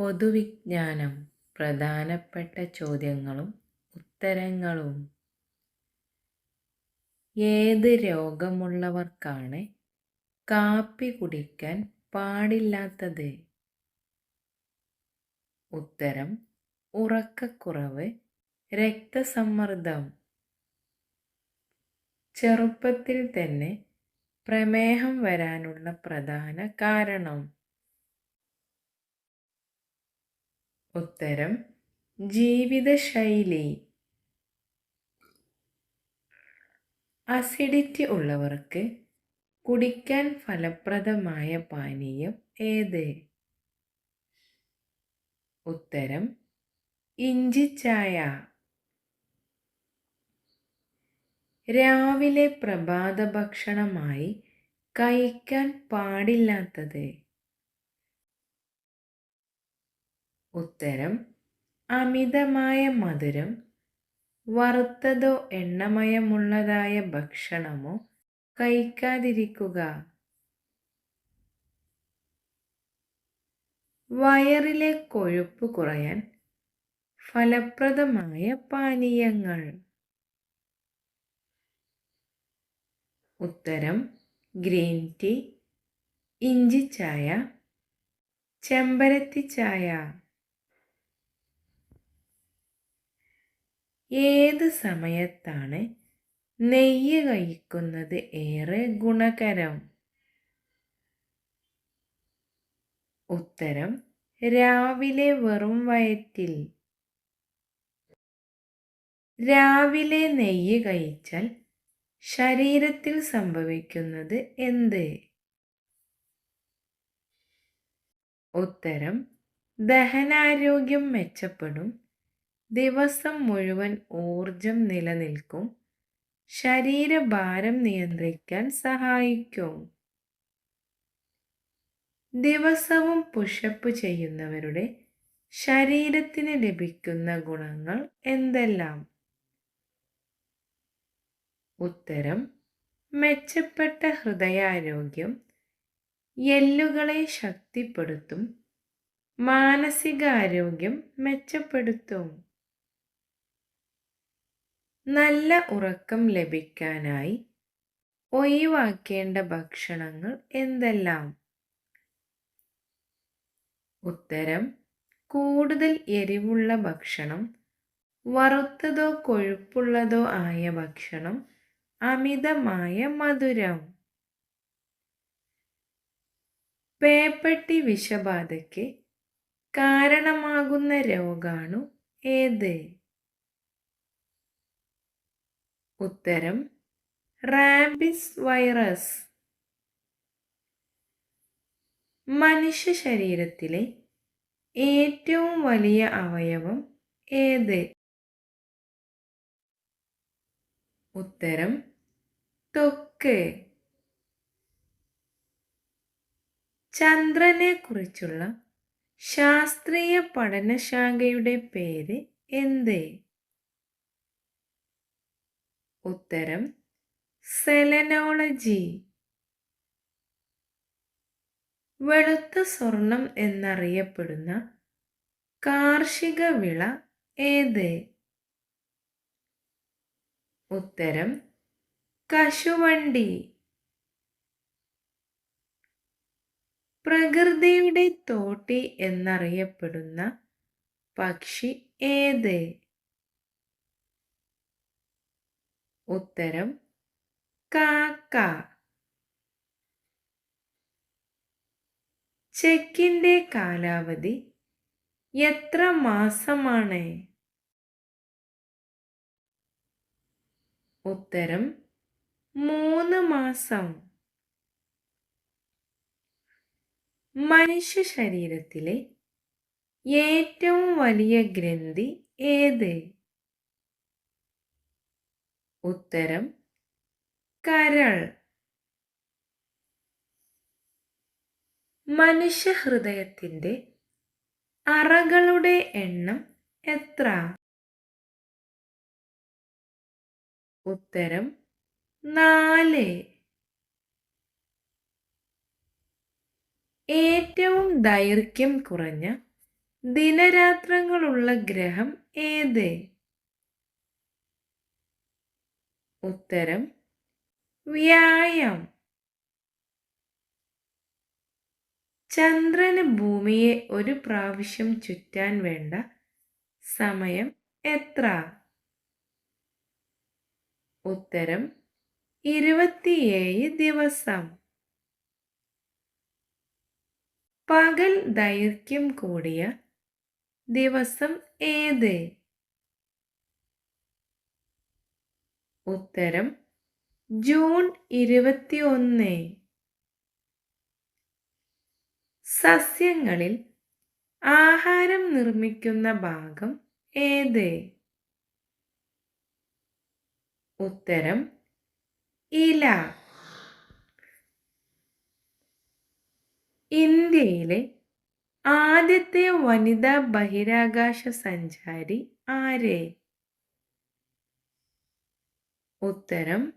പൊതുവിജ്ഞാനം പ്രധാനപ്പെട്ട ചോദ്യങ്ങളും ഉത്തരങ്ങളും. ഏത് രോഗമുള്ളവർക്കാണ് കാപ്പി കുടിക്കാൻ പാടില്ലാത്തത്? ഉത്തരം ഉറക്കക്കുറവ് രക്തസമ്മർദ്ദം. ചെറുപ്പത്തിൽ തന്നെ പ്രമേഹം വരാനുള്ള പ്രധാന കാരണം. ഉത്തരം ജീവിതശൈലി. അസിഡിറ്റി ഉള്ളവർക്ക് കുടിക്കാൻ ഫലപ്രദമായ പാനീയം ഏത്? ഉത്തരം ഇഞ്ചിച്ചായ രാവിലെ പ്രഭാത ഭക്ഷണമായി കഴിക്കാൻ പാടില്ലാത്തത് ഉത്തരം അമിതമായ മധുരം വറുത്തതോ എണ്ണമയമുള്ളതായ ഭക്ഷണമോ കഴിക്കാതിരിക്കുക. വയറിലെ കൊഴുപ്പ് കുറയാൻ ഫലപ്രദമായ പാനീയങ്ങൾ. ഉത്തരം ഗ്രീൻ ടീ ഇഞ്ചി ചായ ചെമ്പരത്തി ചായ. ഏത് സമയത്താണ് നെയ്യ് കഴിക്കുന്നത് ഏറെ ഗുണകരം? ഉത്തരം രാവിലെ വെറും വയറ്റിൽ. രാവിലെ നെയ്യ് കഴിച്ചാൽ ശരീരത്തിൽ സംഭവിക്കുന്നത് എന്ത്? ഉത്തരം ദഹനാരോഗ്യം മെച്ചപ്പെടും ദിവസം മുഴുവൻ ഊർജം നിലനിൽക്കും. ശരീരഭാരം നിയന്ത്രിക്കാൻ സഹായിക്കും. ദിവസവും പുഷപ്പ് ചെയ്യുന്നവരുടെ ശരീരത്തിന് ലഭിക്കുന്ന ഗുണങ്ങൾ എന്തെല്ലാം? ഉത്തരം മെച്ചപ്പെട്ട ഹൃദയാരോഗ്യം എല്ലുകളെ ശക്തിപ്പെടുത്തും മാനസികാരോഗ്യം മെച്ചപ്പെടുത്തും. നല്ല ഉറക്കം ലഭിക്കാനായി ഒഴിവാക്കേണ്ട ഭക്ഷണങ്ങൾ എന്തെല്ലാം? ഉത്തരം കൂടുതൽ എരിവുള്ള ഭക്ഷണം വറുത്തതോ കൊഴുപ്പുള്ളതോ ആയ ഭക്ഷണം അമിതമായ മധുരം. പേപ്പട്ടി വിഷബാധയ്ക്ക് കാരണമാകുന്ന രോഗാണു ഏത്? ഉത്തരം റാബിസ് വൈറസ്. മനുഷ്യ ശരീരത്തിലെ ഏറ്റവും വലിയ അവയവം ഏത്? ഉത്തരം തൊക്ക്. ചന്ദ്രനെ കുറിച്ചുള്ള ശാസ്ത്രീയ പഠനശാഖയുടെ പേര് എന്ത്? ഉത്തരം സെലനോളജി. വെളുത്ത സ്വർണം എന്നറിയപ്പെടുന്ന കാർഷിക വിള ഏത്? ഉത്തരം കശുവണ്ടി. പ്രകൃതിയുടെ തോട്ടി എന്നറിയപ്പെടുന്ന പക്ഷി ഏത്? ഉത്തരം കാക്ക ചെക്കിന്റെ കാലാവധി എത്ര മാസമാണ്? ഉത്തരം മൂന്ന് മാസം. മനുഷ്യ ശരീരത്തിലെ ഏറ്റവും വലിയ ഗ്രന്ഥി ഏത്? ഉത്തരം കരൾ. മനുഷ്യ ഹൃദയത്തിന്റെ അറകളുടെ എണ്ണം എത്ര? ഉത്തരം നാല്. ഏറ്റവും ദൈർഘ്യം കുറഞ്ഞ ദിനരാത്രങ്ങളുള്ള ഗ്രഹം ഏത്? ഉത്തരം വ്യായം. ചന്ദ്രന് ഭൂമിയെ ഒരു പ്രാവശ്യം ചുറ്റാൻ വേണ്ട സമയം എത്ര? ഉത്തരം ഇരുപത്തിയേഴ് ദിവസം. പകൽ ദൈർഘ്യം കൂടിയ ദിവസം ഏത്? ഉത്തരം ജൂൺ ഇരുപത്തിയൊന്ന്. സസ്യങ്ങളിൽ ആഹാരം നിർമ്മിക്കുന്ന ഭാഗം ഏത്? ഉത്തരം ഇല. ഇന്ത്യയിലെ ആദ്യത്തെ വനിതാ ബഹിരാകാശ സഞ്ചാരി ആര്? ഉത്തരം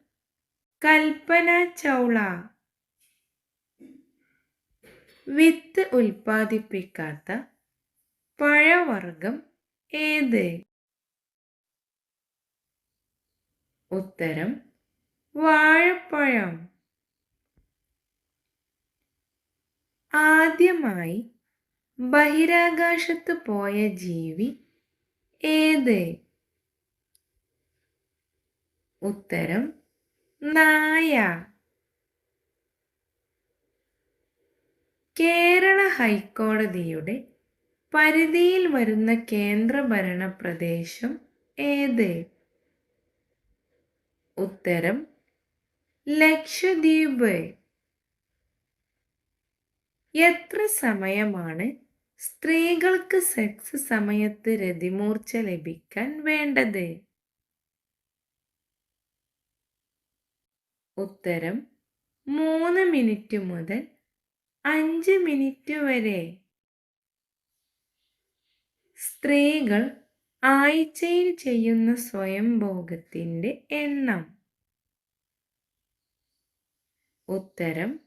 കൽപ്പന ചൗള. വിത്ത് ഉൽപ്പാദിപ്പിക്കാത്ത പഴവർഗം ഏത്? ഉത്തരം വാഴപ്പഴം. ആദ്യമായി ബഹിരാകാശത്ത് പോയ ജീവി ഏത്? ഉത്തരം നായ. കേരള ഹൈക്കോടതിയുടെ പരിധിയിൽ വരുന്ന കേന്ദ്രഭരണ പ്രദേശം ഏത്? ഉത്തരം ലക്ഷദ്വീപ്. എത്ര സമയമാണ് സ്ത്രീകൾക്ക് സെക്സ് സമയത്ത് രതിമൂർച്ച ലഭിക്കാൻ വേണ്ടത്? ഉത്തരം മൂന്ന് മിനിറ്റ് മുതൽ അഞ്ച് മിനിറ്റ് വരെ. സ്ത്രീകൾ ആഴ്ചയിൽ ചെയ്യുന്ന സ്വയംഭോഗത്തിന്റെ എണ്ണം. ഉത്തരം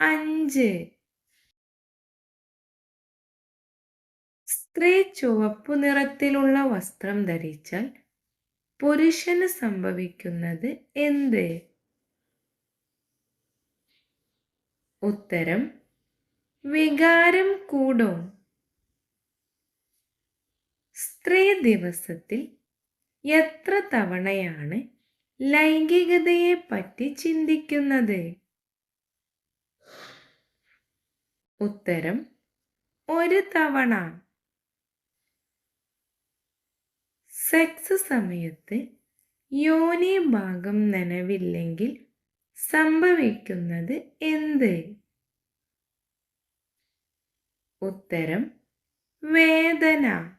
അഞ്ച്. സ്ത്രീ ചുവപ്പു നിറത്തിലുള്ള വസ്ത്രം ധരിച്ചാൽ പുരുഷന് സംഭവിക്കുന്നത് എന്ത്? ഉത്തരം വികാരം കൂടും. സ്ത്രീ ദിവസത്തിൽ എത്ര തവണയാണ് ലൈംഗികതയെ പറ്റി ചിന്തിക്കുന്നത്? ഉത്തരം ഒരു തവണ. സെക്സ് സമയത്ത് യോനി ഭാഗം നനവില്ലെങ്കിൽ സംഭവിക്കുന്നത് എന്ത്? ഉത്തരം വേദന.